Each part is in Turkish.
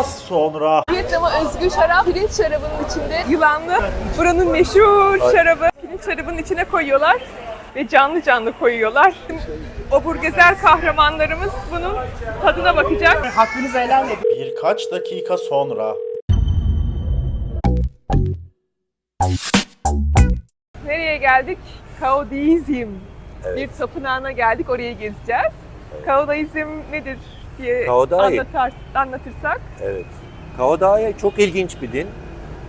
Az sonra Vietnam'a özgü şarap pirinç şarabının içinde yılanlı. Buranın meşhur şarabı. Pirinç şarabının içine koyuyorlar ve canlı canlı koyuyorlar. O burgezer kahramanlarımız bunun tadına bakacak. Hakkınızı helal edin. birkaç dakika sonra Nereye geldik? Kaodaizm. Bir tapınağına geldik, orayı gezeceğiz. Kaodaizm nedir diye Kaodai. anlatar, anlatırsak. Evet. Kaodai çok ilginç bir din.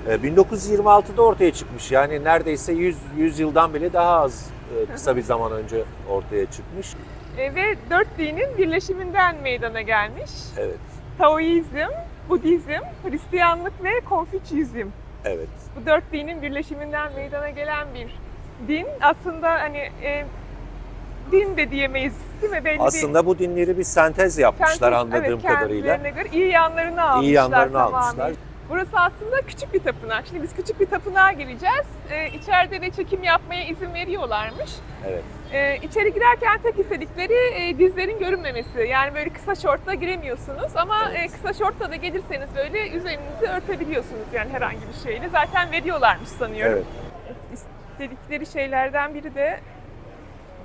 Ee, 1926'da ortaya çıkmış. Yani neredeyse 100, 100 yıldan bile daha az e, kısa bir zaman önce ortaya çıkmış. E, ve dört dinin birleşiminden meydana gelmiş. Evet. Taoizm, Budizm, Hristiyanlık ve Konfüçyüzm. Evet. Bu dört dinin birleşiminden meydana gelen bir din. Aslında hani e, din de diyemeyiz değil mi? Belli Aslında bu dinleri bir sentez bir yapmışlar Kendisi- anladığım evet, kadarıyla. göre iyi yanlarını almışlar. İyi yanlarını tamamıyla. almışlar. Burası aslında küçük bir tapınak. Şimdi biz küçük bir tapınağa gireceğiz. Ee, içeride de çekim yapmaya izin veriyorlarmış. Evet. Ee, içeri girerken tek istedikleri e, dizlerin görünmemesi. Yani böyle kısa şortla giremiyorsunuz ama e, kısa şortla da gelirseniz böyle üzerinizi örtebiliyorsunuz yani herhangi bir şeyle. Zaten veriyorlarmış sanıyorum. Evet. İstedikleri şeylerden biri de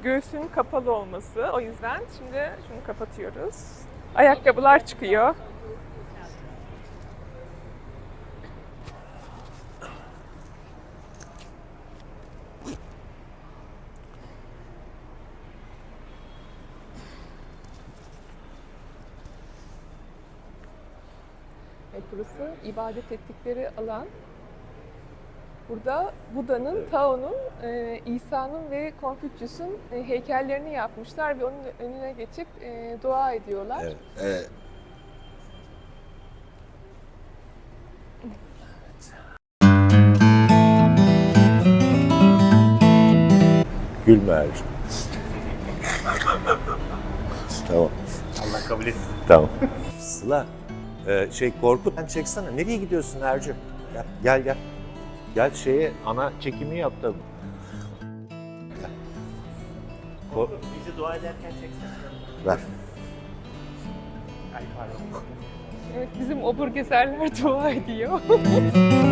göğsünün kapalı olması. O yüzden şimdi şunu kapatıyoruz. Ayakkabılar çıkıyor. Burası ibadet ettikleri alan. Burada Buda'nın, Tao'nun, e, İsa'nın ve Konfüçyüs'ün e, heykellerini yapmışlar ve onun önüne geçip e, dua ediyorlar. Evet. evet. Gülme tamam. Allah kabul etsin. Tamam. Sıla, e, şey Korkut sen çeksene. Nereye gidiyorsun Ercü? Gel, gel gel. Gel şeye ana çekimi yap da. Gel. Ko- Bizi dua ederken çeksene. ver. Ay pardon. Evet, bizim oburgezerler dua ediyor.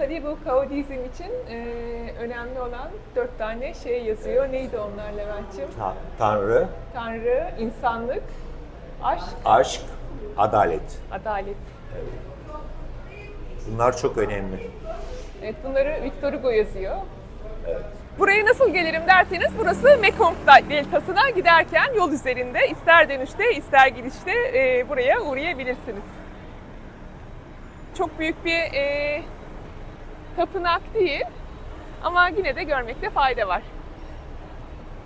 tabii bu Kaodizm için e, önemli olan dört tane şey yazıyor. Neydi onlar Levent'ciğim? Ta- Tanrı, Tanrı, insanlık, aşk, aşk, adalet. adalet. Bunlar çok önemli. Evet bunları Victor Hugo yazıyor. Buraya nasıl gelirim derseniz burası Mekong Deltası'na giderken yol üzerinde ister dönüşte ister gidişte e, buraya uğrayabilirsiniz. Çok büyük bir e, tapınak değil ama yine de görmekte fayda var.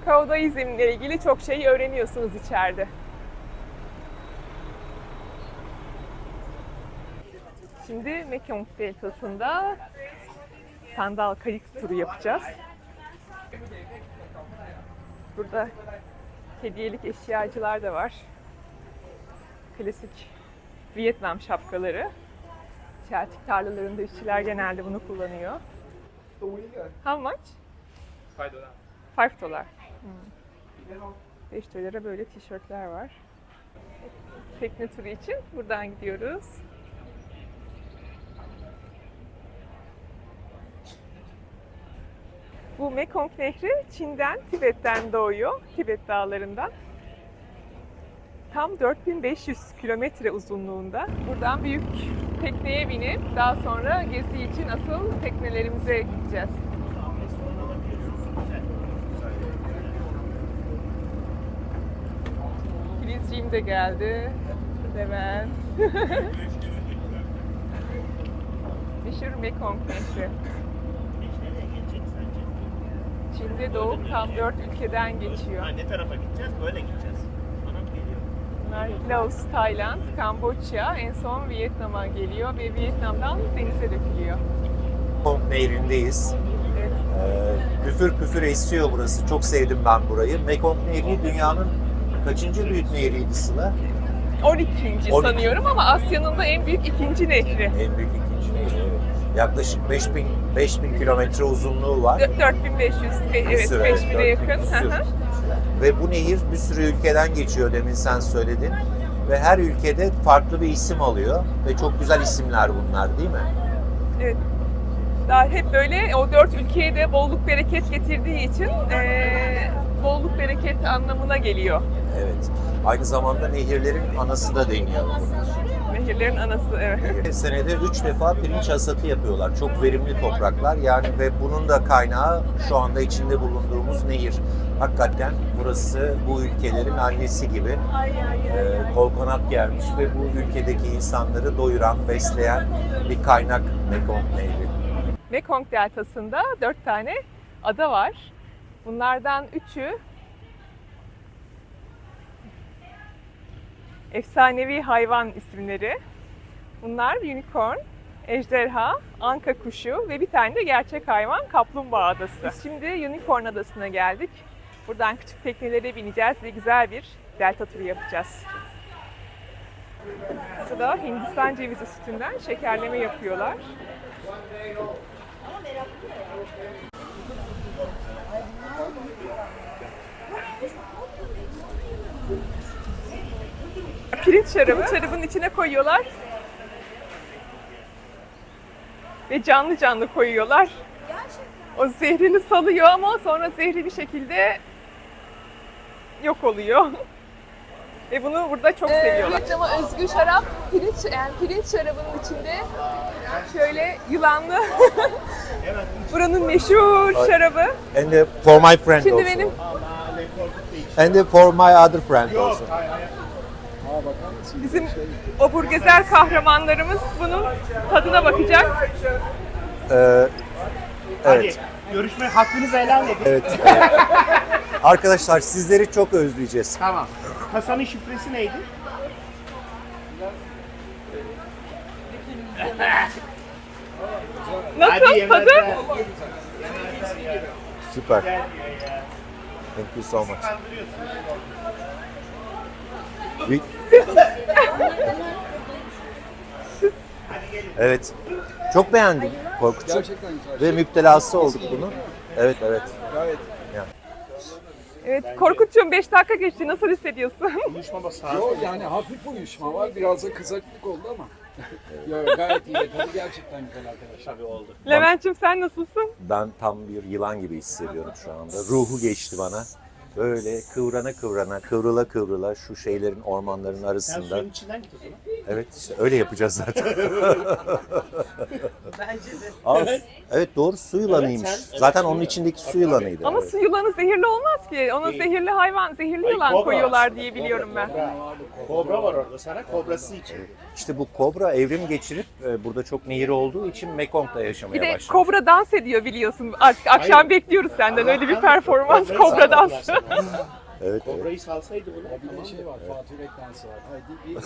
Kaodaizmle ilgili çok şey öğreniyorsunuz içeride. Şimdi Mekong Deltası'nda sandal kayık turu yapacağız. Burada hediyelik eşyacılar da var. Klasik Vietnam şapkaları. Çeltik tarlalarında işçiler genelde bunu kullanıyor. How much? 5 dolar. 5 dolar. 5 dolara böyle tişörtler var. Tekne turu için buradan gidiyoruz. Bu Mekong Nehri Çin'den, Tibet'ten doğuyor. Tibet dağlarından. Tam 4500 kilometre uzunluğunda. Buradan büyük tekneye binip daha sonra gezi için asıl teknelerimize gideceğiz. Filizciğim de geldi. Levent. Meşhur Mekong Nehri. Çin'de doğup tam dört ülkeden geçiyor. Ha, ne tarafa gideceğiz? Böyle gideceğiz. Bunlar Laos, Tayland, Kamboçya, en son Vietnam'a geliyor ve Vietnam'dan denize dökülüyor. Mekong Nehri'ndeyiz. Evet. Ee, püfür püfür esiyor burası. Çok sevdim ben burayı. Mekong Nehri dünyanın kaçıncı büyük nehriydi Sıla? 12. 12. sanıyorum ama Asya'nın da en büyük ikinci nehri. En büyük ikinci nehri. Evet. Yaklaşık 5000 5000 kilometre uzunluğu var. Dö- 4500, be- evet sürü, 5000'e dört yakın. Ve bu nehir bir sürü ülkeden geçiyor demin sen söyledin. Ve her ülkede farklı bir isim alıyor. Ve çok güzel isimler bunlar değil mi? evet. Daha hep böyle o dört ülkeye de bolluk bereket getirdiği için eee, bolluk bereket anlamına geliyor. Evet. Aynı zamanda nehirlerin anası da deniyor. Nehirlerin anası evet. Senede 3 defa pirinç hasatı yapıyorlar. Çok verimli topraklar. Yani ve bunun da kaynağı şu anda içinde bulunduğumuz nehir. Hakikaten burası bu ülkelerin annesi gibi e, kol kanat gelmiş ve bu ülkedeki insanları doyuran, besleyen bir kaynak Mekong Nehri. Mekong Deltası'nda dört tane ada var. Bunlardan üçü efsanevi hayvan isimleri. Bunlar unicorn, ejderha, anka kuşu ve bir tane de gerçek hayvan kaplumbağa adası. Biz şimdi Unicorn Adası'na geldik. Buradan küçük teknelere bineceğiz ve güzel bir delta turu yapacağız. Burada Hindistan cevizi sütünden şekerleme yapıyorlar. Pirinç şarabı şarabın içine koyuyorlar. Ve canlı canlı koyuyorlar. O zehrini salıyor ama sonra zehri bir şekilde yok oluyor. Ve bunu burada çok seviyorlar. Evet ama özgü şarap pirinç yani pirinç şarabının içinde şöyle yılanlı buranın meşhur şarabı. And uh, for my friend Şimdi also. benim And for my other friend also. Bizim oburgezer kahramanlarımız bunun tadına bakacak. Ee, evet. Hadi görüşme hakkınızı helal edin. Evet. evet. Arkadaşlar sizleri çok özleyeceğiz. Tamam. Kasanın şifresi neydi? Nasıl tadı? Süper. Thank you so much. Evet. Çok beğendim Korkut'u. Gerçekten güzel. Ve müptelası olduk bunun. Evet evet. Gayet Evet Korkut'cum 5 dakika geçti. Nasıl hissediyorsun? Konuşma bas Yo, yani hafif uyuşma var. Biraz da kızaklık oldu ama. Yo, gayet iyi. Gerçekten güzel arkadaşlar. Tabii oldu. Levent'cim sen nasılsın? Ben tam bir yılan gibi hissediyorum şu anda. Ruhu geçti bana. Böyle kıvrana kıvrana, kıvrıla kıvrıla şu şeylerin, ormanların Sen arasında. suyun içinden git o zaman. Evet işte öyle yapacağız zaten. Bence de. Aa, evet doğru su yılanıymış. Evet, sen- Zaten evet, onun su içindeki su Tabii, yılanıydı. Ama evet. su yılanı zehirli olmaz ki. Ona Değil. zehirli hayvan, zehirli Ay, yılan kobra koyuyorlar aslında, diye kobra, biliyorum ben. Kobra. Kobra var orada sana. Kobrası için. İşte bu kobra evrim geçirip e, burada çok nehir olduğu için Mekong'da yaşamaya Bir de başlamış. kobra dans ediyor biliyorsun. Artık akşam Hayır. bekliyoruz senden öyle bir performans Kobrayı kobra salmadılar dansı. sana. Evet. Kobrayı salsaydı bunu. Bir de şey var. Fatih Reklensi var. Haydi bir.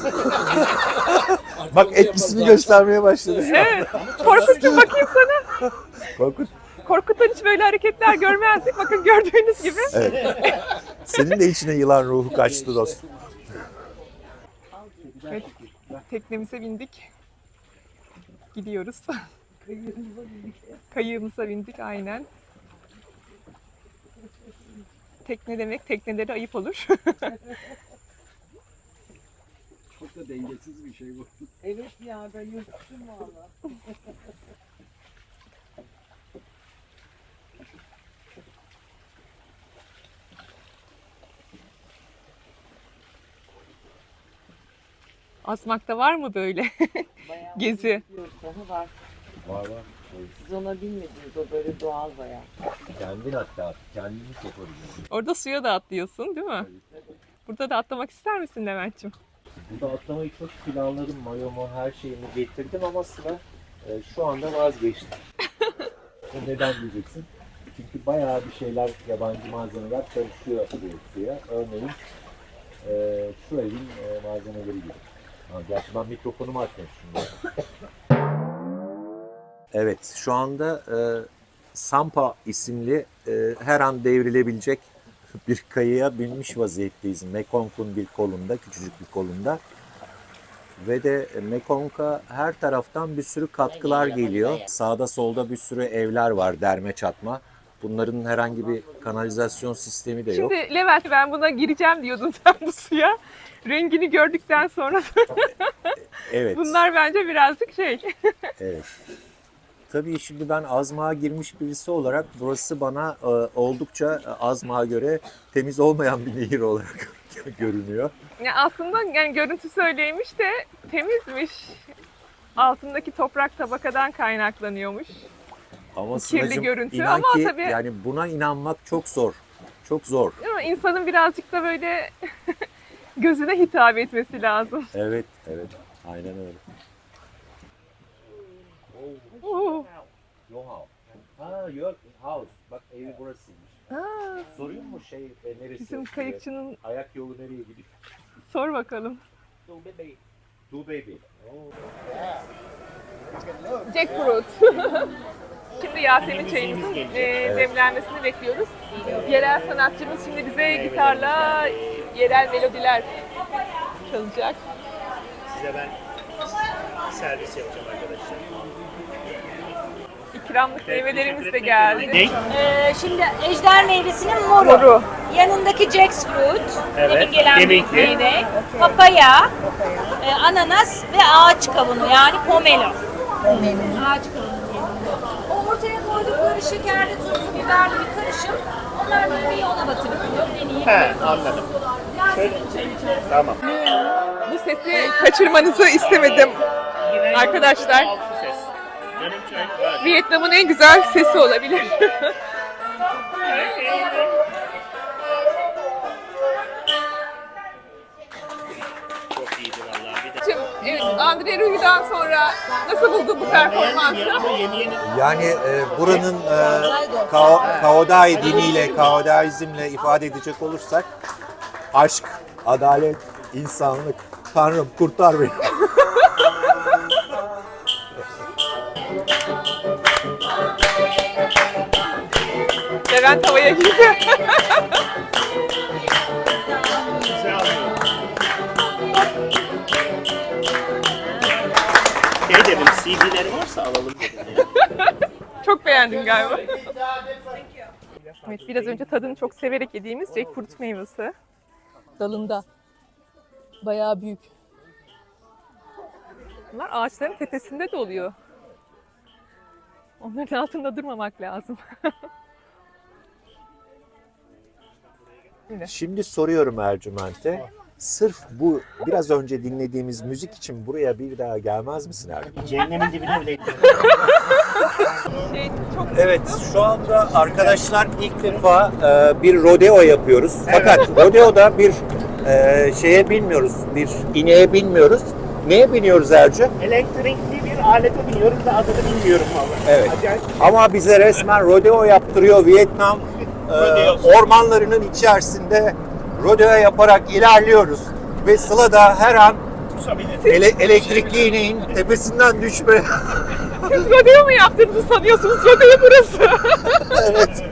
Bak etkisini göstermeye başladı. Evet. Korkut'cum bakayım sana. Korkut. Korkut'tan hiç böyle hareketler görmezdik. Bakın gördüğünüz gibi. Evet. Senin de içine yılan ruhu kaçtı dostum. Evet, teknemize bindik. Gidiyoruz. Kayığımıza bindik aynen. Tekne demek tekneleri ayıp olur. Çok da dengesiz bir şey bu. Evet ya ben yuttum valla. Asmak'ta var mı böyle Bayağı gezi? var. Var var. Siz ona bilmediniz o böyle doğal bayağı. Kendin hatta kendini kopabiliyorsun. Orada suya da atlıyorsun değil mi? Burada da atlamak ister misin Levent'ciğim? Burada atlamayı çok planladım. Mayomu her şeyimi getirdim ama sıra e, şu anda vazgeçtim. Bu Neden diyeceksin? Çünkü bayağı bir şeyler, yabancı malzemeler karışıyor bu suya. Örneğin e, şu evin e, malzemeleri gibi. Ha, gerçi ben mikrofonumu açmamışım. evet, şu anda e, Sampa isimli e, her an devrilebilecek bir kayaya binmiş vaziyetteyiz. Mekong'un bir kolunda, küçücük bir kolunda. ve de Mekong'a her taraftan bir sürü katkılar geliyor. Sağda solda bir sürü evler var derme çatma. Bunların herhangi bir kanalizasyon sistemi de yok. Şimdi Levent ben buna gireceğim diyordun sen bu suya. Rengini gördükten sonra Evet. bunlar bence birazcık şey. Evet. Tabii şimdi ben Azmağa girmiş birisi olarak burası bana e, oldukça e, Azmağa göre temiz olmayan bir nehir olarak görünüyor. Ya aslında yani görüntü söyleymiş de temizmiş. Altındaki toprak tabakadan kaynaklanıyormuş. Ama Kirli görüntü inan ama ki tabii- yani buna inanmak çok zor. Çok zor. Ama insanın birazcık da böyle gözüne hitap etmesi lazım. Evet, evet. Aynen öyle. Oo. Your house. Ha, your house. Bak evi burasıymış. Aa, Soruyor mu şey e, neresi? bizim kayıkçının Ayak yolu nereye gidiyor? sor bakalım. Do baby. Jackfruit. Şimdi Yasemin çayımızın e, demlenmesini bekliyoruz. Yerel sanatçımız şimdi bize gitarla yerel melodiler çalacak. Size ben servis yapacağım arkadaşlar. İkramlık meyvelerimiz de Ne? geldi. Ee, şimdi ejder meyvesinin moru. Moru. Yanındaki jackfruit, Evet, demin gelen deminki. meyve, papaya, e, ananas ve ağaç kavunu yani pomelo. Ağaç kavunu. O ortaya koydukları şekerli, tuzlu, biberli bir karışım. Onlar meyveyi ona batırılıyor. Deneyelim. He anladım. Tamam. Sesi kaçırmanızı istemedim. Arkadaşlar. Vietnam'ın en güzel sesi olabilir. Evet, Andre Ruhi'den sonra nasıl buldun bu performansı? Yani e, buranın e, Kao, Kaodai diniyle, Kaodaizmle ifade edecek olursak aşk, adalet, insanlık, Tanrım kurtar beni. Levent havaya girdi. şey dedim CD'leri varsa alalım dedim ya. Çok beğendin galiba. Evet, biraz önce tadını çok severek yediğimiz jackfruit meyvesi. Dalında. Bayağı büyük. Bunlar ağaçların tepesinde de oluyor. Onların altında durmamak lazım. Şimdi soruyorum Ercüment'e. Sırf bu biraz önce dinlediğimiz müzik için buraya bir daha gelmez misin Ercüment? Cehennemin dibine bile. Şey, çok Evet, şu anda arkadaşlar ilk defa e, bir rodeo yapıyoruz. Fakat rodeoda bir e, şeye binmiyoruz, bir ineğe binmiyoruz. Neye biniyoruz Ercü? Elektrikli bir alete biniyoruz da adını bilmiyorum vallahi. Evet. Acayip. Ama bize resmen rodeo yaptırıyor Vietnam e, ormanlarının içerisinde rodeo yaparak ilerliyoruz. Ve Sıla da her an ele- elektrikli ineğin tepesinden düşme. siz rodeo mu yaptığınızı sanıyorsunuz? Rodeo burası. evet.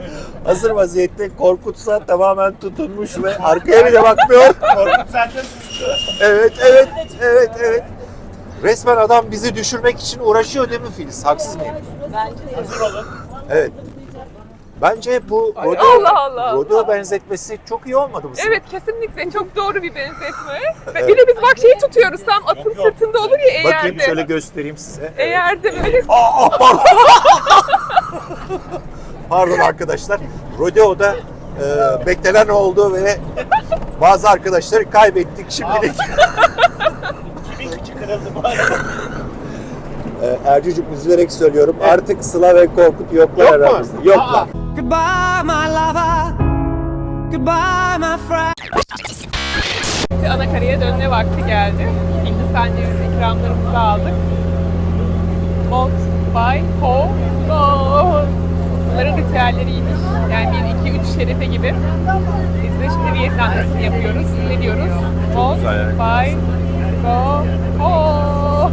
Hazır vaziyette Korkutsa tamamen tutunmuş ve arkaya bile bakmıyor. Korkut zaten. Evet, evet, evet, evet. Resmen adam bizi düşürmek için uğraşıyor değil mi Filiz? Haksız mıyım? Hazır olun. Evet. Bence bu rodeo, Allah Allah. rodeo benzetmesi çok iyi olmadı mı? sana? Evet kesinlikle çok doğru bir benzetme. Ve Bir de biz bak şeyi tutuyoruz tam atın sırtında olur ya eğerde. Bakayım şöyle göstereyim size. Evet. Eğerde böyle Aa, aa, pardon. pardon arkadaşlar. Rodeo'da e, beklenen oldu ve bazı arkadaşları kaybettik şimdilik. Kimin kıçı kırıldı bu arada? e, Ercücük üzülerek söylüyorum. Artık Sıla ve Korkut yoklar Yok mu? aramızda. Yoklar. Goodbye, my lover. Goodbye, my friend. ana karaya dönme vakti geldi. Hindistan cevizi ikramlarımızı aldık. Mont, Bay, Ho, Go. Bunların ritüelleriymiş. Yani 1, 2, 3 şerefe gibi. Biz de şimdi Vietnamlısını yapıyoruz. Ne diyoruz? Mont, Bay, Go, Ho.